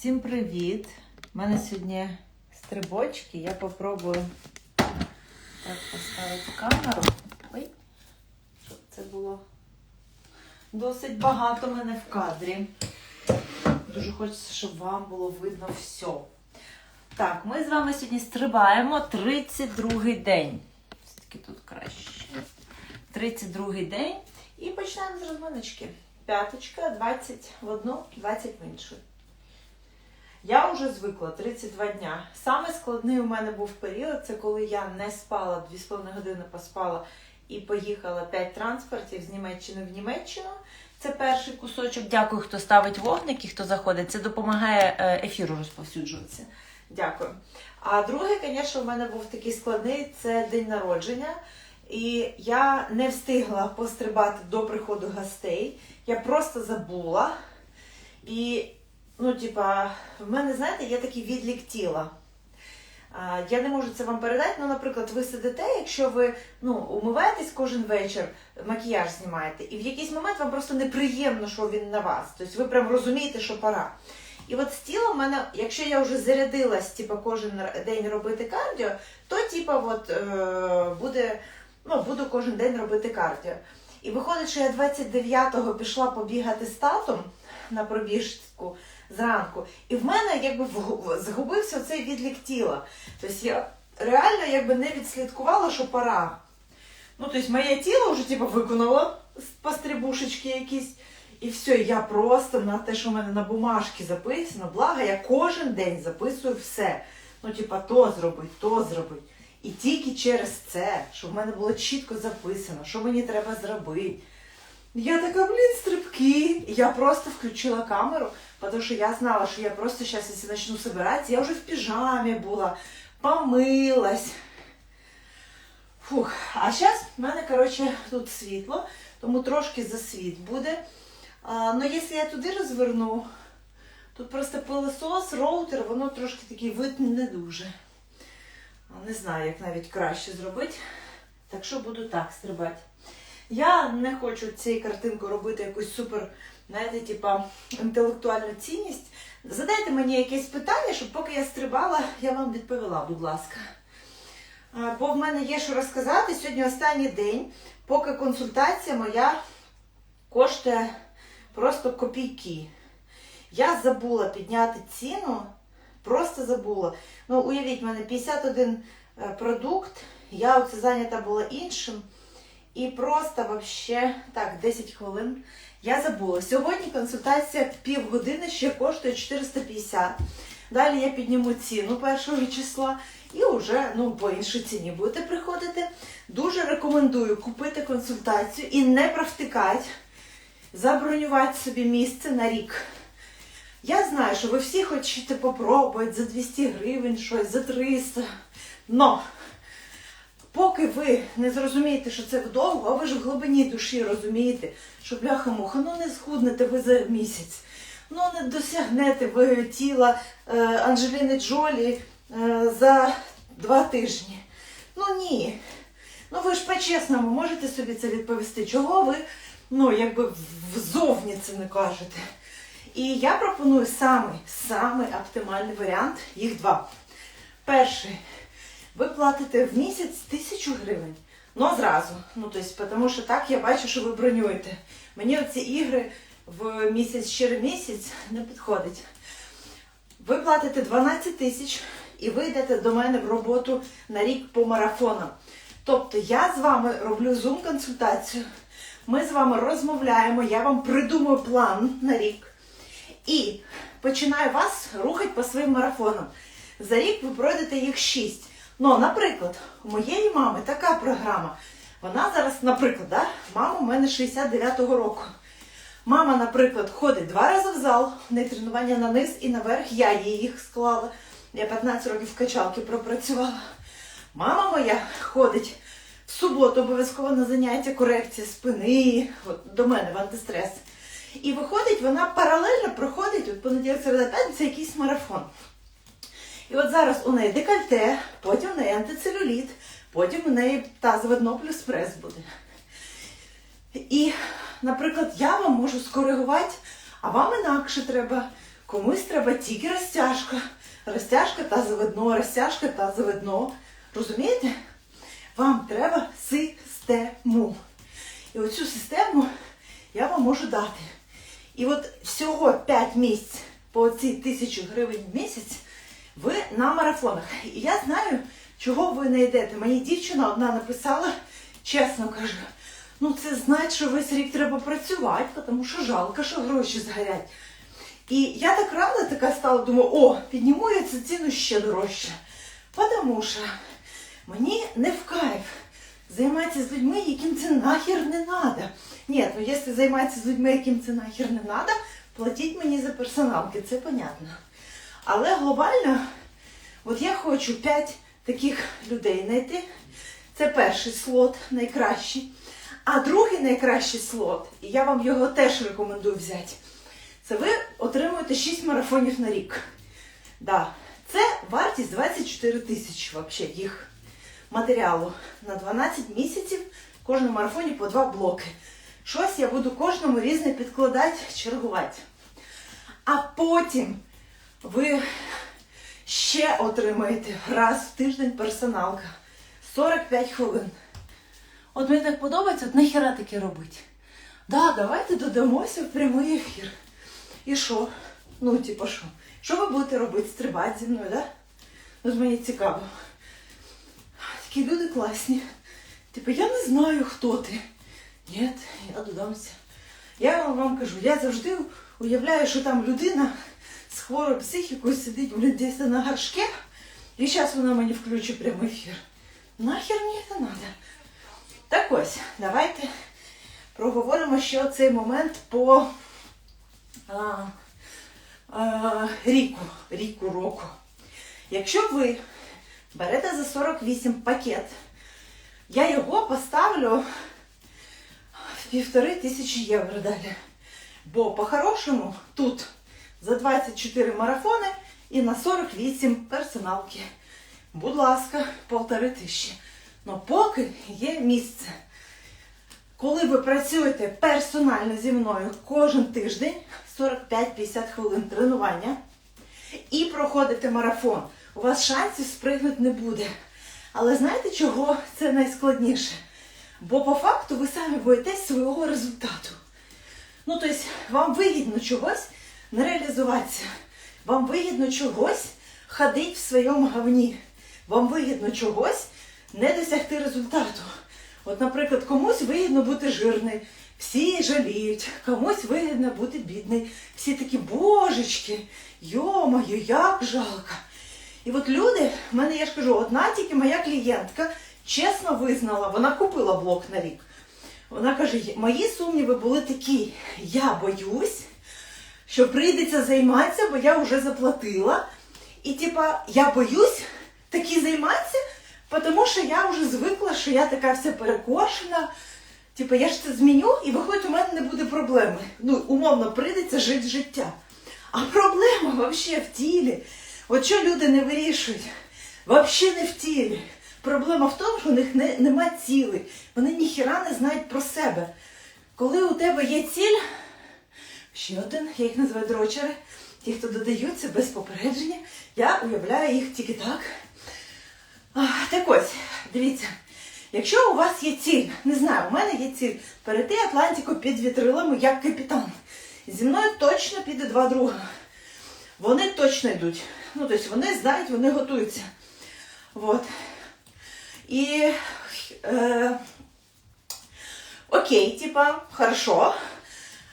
Всім привіт! У мене сьогодні стрибочки. Я попробую так поставити камеру. Ой, щоб це було досить багато мене в кадрі. Дуже хочеться, щоб вам було видно все. Так, ми з вами сьогодні стрибаємо 32-й день. Все-таки тут краще. 32-й день. І починаємо з розминочки. П'яточка, 20 в одну, 20 в іншу. Я вже звикла 32 дня. Саме складний у мене був період, це коли я не спала, 2,5 години поспала і поїхала 5 транспортів з Німеччини в Німеччину. Це перший кусочок. Дякую, хто ставить вогники, хто заходить. Це допомагає е, ефіру розповсюджуватися. Дякую. А другий, звісно, у мене був такий складний це день народження. І я не встигла пострибати до приходу гостей. Я просто забула. І, ну, типа, в мене, знаєте, є такий відлік тіла. Я не можу це вам передати. Ну, наприклад, ви сидите, якщо ви ну, умиваєтесь кожен вечір, макіяж знімаєте, і в якийсь момент вам просто неприємно, що він на вас. Тобто ви прям розумієте, що пора. І от з тілом в мене, якщо я вже зарядилась, типу, кожен день робити кардіо, то типу, от, е, буде, ну, буду кожен день робити кардіо. І виходить, що я 29-го пішла побігати з татом на пробіжку зранку, і в мене якби згубився цей відлік тіла. Тобто я реально якби не відслідкувала, що пора. Ну, тобто моє тіло вже типу, виконало пострибушечки якісь. І все, я просто на те, що в мене на бумажці записано, благо я кожен день записую все. Ну, типа, то зробить, то зробить. І тільки через це, щоб в мене було чітко записано, що мені треба зробити. Я така, блін, стрибки. Я просто включила камеру, тому що я знала, що я просто зараз, якщо почну збиратися, я вже в піжамі була, помилась. Фух, а зараз в мене, коротше, тут світло, тому трошки засвіт буде. А, ну, якщо я туди розверну, тут просто пилосос, роутер, воно трошки такий вид не дуже. Не знаю, як навіть краще зробити. Так що буду так стрибати. Я не хочу цією картинкою робити якусь супер, знаєте, типа інтелектуальну цінність. Задайте мені якесь питання, щоб поки я стрибала, я вам відповіла, будь ласка. Бо в мене є що розказати. Сьогодні останній день, поки консультація моя коштує просто копійки. Я забула підняти ціну, просто забула. Ну, уявіть, мене 51 е, продукт, я оце зайнята була іншим. І просто вообще, так, 10 хвилин. Я забула. Сьогодні консультація півгодини ще коштує 450. Далі я підніму ціну першого числа і вже ну, по іншій ціні будете приходити. Дуже рекомендую купити консультацію і не провтикати, забронювати собі місце на рік. Я знаю, що ви всі хочете попробувати за 200 гривень щось, за 300. Но поки ви не зрозумієте, що це вдовго, а ви ж в глибині душі розумієте, що бляха-муха, ну не схуднете ви за місяць, ну не досягнете ви тіла е, Анджеліни Джолі е, за два тижні. Ну ні. Ну ви ж по-чесному можете собі це відповісти. Чого ви ну, якби взовні це не кажете? І я пропоную самий, самий оптимальний варіант, їх два. Перший. Ви платите в місяць тисячу гривень. Ну, зразу. Ну, тобто, тому що так я бачу, що ви бронюєте. Мені оці ігри в місяць щирий місяць не підходить. Ви платите 12 тисяч і ви йдете до мене в роботу на рік по марафонам. Тобто я з вами роблю зум-консультацію, ми з вами розмовляємо, я вам придумаю план на рік. І починаю вас рухати по своїм марафонам. За рік ви пройдете їх 6. Ну, наприклад, у моєї мами така програма. Вона зараз, наприклад, да, мама у мене 69-го року. Мама, наприклад, ходить два рази в зал, в неї тренування на низ і наверх, я їй їх склала. Я 15 років в качалки пропрацювала. Мама моя ходить в суботу обов'язково на заняття корекції спини, от до мене в антистрес. І виходить, вона паралельно проходить от понеділок, середа, п'ятниця якийсь марафон. І от зараз у неї декольте, потім у неї антицелюліт, потім у неї тазове дно плюс прес буде. І, наприклад, я вам можу скоригувати, а вам інакше треба Комусь треба тільки розтяжка. Розтяжка тазове дно, розтяжка тазове дно. Розумієте? Вам треба систему. І оцю систему я вам можу дати. І от всього 5 місць по ці тисячу гривень в місяць ви на марафонах. І я знаю, чого ви не йдете. Мені дівчина одна написала, чесно кажу, ну це значить, що весь рік треба працювати, тому що жалко, що гроші згорять. І я так рада така стала, думаю, о, підніму я цю ціну ще дорожче. Тому що мені не в кайф займатися з людьми, яким це нахер не треба. Ні, ну якщо займатися з людьми, яким це нахер не треба, платіть мені за персоналки, це понятно. Але глобально, от я хочу 5 таких людей знайти. Це перший слот, найкращий. А другий найкращий слот, і я вам його теж рекомендую взяти. Це ви отримуєте 6 марафонів на рік. Да. Це вартість 24 тисячі взагалі їх матеріалу на 12 місяців. В кожному марафоні по два блоки. Щось я буду кожному різне підкладати, чергувати. А потім ви ще отримаєте раз в тиждень персоналка. 45 хвилин. От мені так подобається, от нахіра таке робити. Да, давайте додамося в прямий ефір. І що? Ну, типу, що? Що ви будете робити? Стрибати зі мною, да? От мені цікаво. Такі люди класні. Типу, я не знаю, хто ти. Ні, я додамся. Я вам кажу, я завжди уявляю, що там людина хворою психікою сидить блін, десь на горшке, і зараз вона мені включить прямий ефір. Нахер мені це треба. Так ось, давайте проговоримо ще цей момент по а, а, ріку, ріку року. Якщо ви берете за 48 пакет, я його поставлю в півтори тисячі євро далі. Бо по-хорошому тут за 24 марафони і на 48 персоналки. Будь ласка, полтори тисячі. Ну поки є місце. Коли ви працюєте персонально зі мною кожен тиждень, 45-50 хвилин тренування, і проходите марафон, у вас шансів спригнути не буде. Але знаєте, чого це найскладніше? Бо по факту ви самі боїтесь свого результату. Ну, тобто, вам вигідно чогось не реалізуватися. Вам вигідно чогось ходити в своєму говні. Вам вигідно чогось не досягти результату. От, наприклад, комусь вигідно бути жирним, всі жаліють, комусь вигідно бути бідний. Всі такі божечки, йо-моє, як жалко. І от люди, в мене я ж кажу, одна тільки моя клієнтка чесно визнала, вона купила блок на рік. Вона каже, мої сумніви були такі, я боюсь, що прийдеться займатися, бо я вже заплатила. І типа, я боюсь такі займатися, тому що я вже звикла, що я така вся перекошена. Типа, я ж це зміню, і виходить, у мене не буде проблеми. Ну, умовно, прийдеться жити життя. А проблема взагалі в тілі. От що люди не вирішують? Взагалі не в тілі. Проблема в тому, що у них не, нема цілей. Вони ніхіра не знають про себе. Коли у тебе є ціль, ще один, я їх називаю дрочери, ті, хто додаються без попередження, я уявляю їх тільки так. А, так ось, дивіться, якщо у вас є ціль, не знаю, у мене є ціль перейти Атлантику під вітрилами як капітан. Зі мною точно піде два друга. Вони точно йдуть. Ну, тобто вони знають, вони готуються. Вот. І е, окей, типа, хорошо.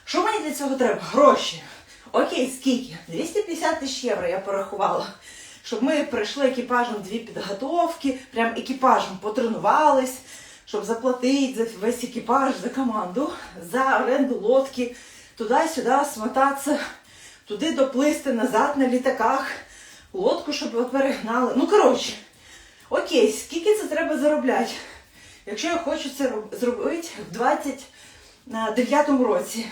Що мені для цього треба? Гроші. Окей, скільки? 250 тисяч євро я порахувала. Щоб ми пройшли екіпажем дві підготовки, прям екіпажем потренувались, щоб заплатити за весь екіпаж, за команду, за оренду лодки, туди-сюди смотатися, туди доплисти назад на літаках, лодку, щоб перегнали. Ну, коротше. Окей, скільки це треба заробляти? Якщо я хочу це зробити в 29-му році.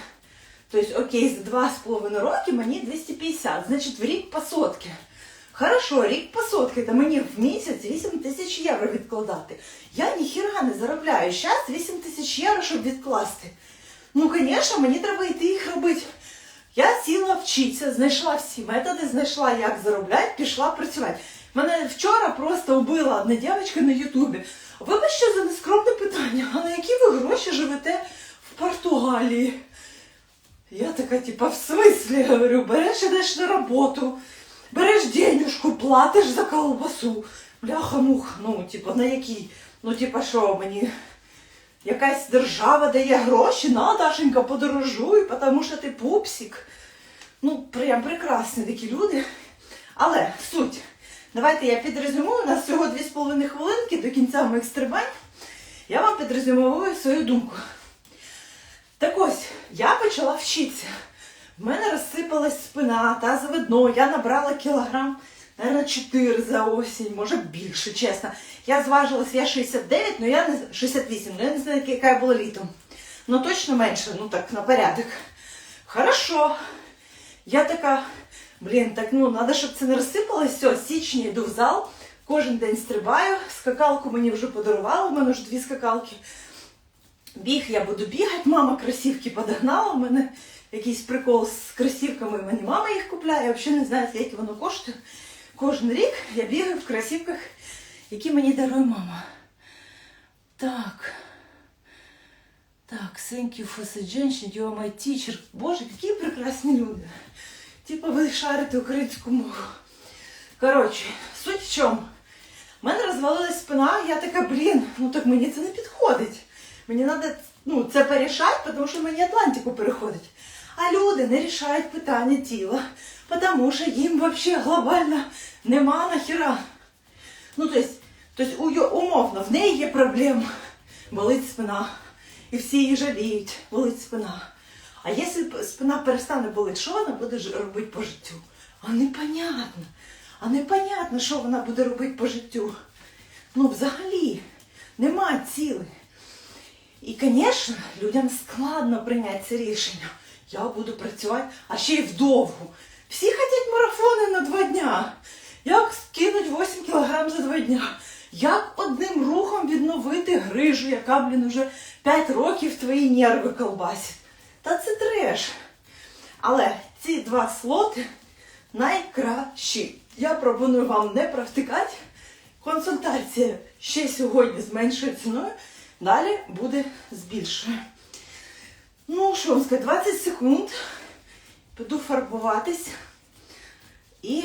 Тобто, окей, за 2,5 роки мені 250, значить в рік по сотки. Хорошо, рік по сотки, то мені в місяць 8 тисяч євро відкладати. Я ніхіра не заробляю. Зараз 8 тисяч євро, щоб відкласти. Ну, звісно, мені треба йти їх робити. Я сіла вчитися, знайшла всі методи, знайшла, як заробляти, пішла працювати. Мене вчора просто убила одна дівчинка на Ютубі. Вибачте за нескромне питання, а на які ви гроші живете в Португалії? Я така, типа, в смислі, говорю, береш ідеш на роботу, береш денюжку, платиш за колбасу. Бляха-муха, ну, типа, на якій? Ну, типа, що мені якась держава дає гроші, на, Дашенька, подорожуй, тому що ти пупсик. Ну, прям прекрасні такі люди. Але суть. Давайте я підрезюмую, у нас всього 2,5 хвилинки до кінця моїх стрибань. Я вам підрезюмовую свою думку. Так ось, я почала вчитися. В мене розсипалась спина, тазове дно, я набрала кілограм, наверное, 4 за осінь, може більше, чесно. Я зважилась, я 69, ну я не 68, ну я не знаю, яка я була літом. Ну точно менше, ну так, на порядок. Хорошо. Я така, блін, так ну треба, щоб це не розсипалось. Все, з січня йду в зал, кожен день стрибаю. Скакалку мені вже подарували, у мене вже дві скакалки. Біг я буду бігати, мама кросівки подогнала. У мене якийсь прикол з кросівками, мені мама їх купляє. Я взагалі не знаю, скільки воно коштує. Кожен рік я бігаю в кросівках, які мені дарує мама. Так. Так, thank you for suggestion, you are my teacher. Боже, які прекрасні люди. Типа ви шарите українську мову. Коротше, суть в чому? У мене розвалилась спина, я така, блін, ну так мені це не підходить. Мені треба ну, це порішати, тому що мені Атлантику переходить. А люди не рішають питання тіла, тому що їм взагалі глобально нема нахіра. Ну, то есть, то есть у, ё- умовно, в неї є проблема, болить спина. І всі її жаліють, болить спина. А якщо спина перестане болити, що вона буде робити по життю? А непонятно. А непонятно, що вона буде робити по життю. Ну, взагалі, нема цілей. І, звісно, людям складно прийняти це рішення. Я буду працювати, а ще й вдовго. Всі хочуть марафони на два дня. Як скинуть 8 кілограм за два дня? Як одним рухом відновити грижу, яка, блін, уже 5 років твої нерви колбасить? Та це треш. Але ці два слоти найкращі. Я пропоную вам не провтикати. Консультація ще сьогодні з меншою ціною, далі буде з. Ну, що вам сказати, 20 секунд. Піду фарбуватись. І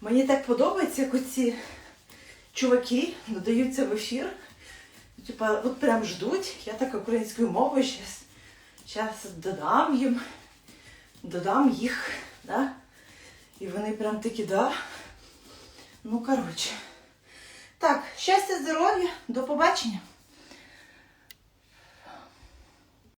мені так подобається, як оці чуваки додаються в ефір. Типа, от прям ждуть. Я так українською мовою зараз, зараз додам їм, додам їх, да? І вони прям такі, да. Ну, коротше. Так, щастя, здоров'я, до побачення.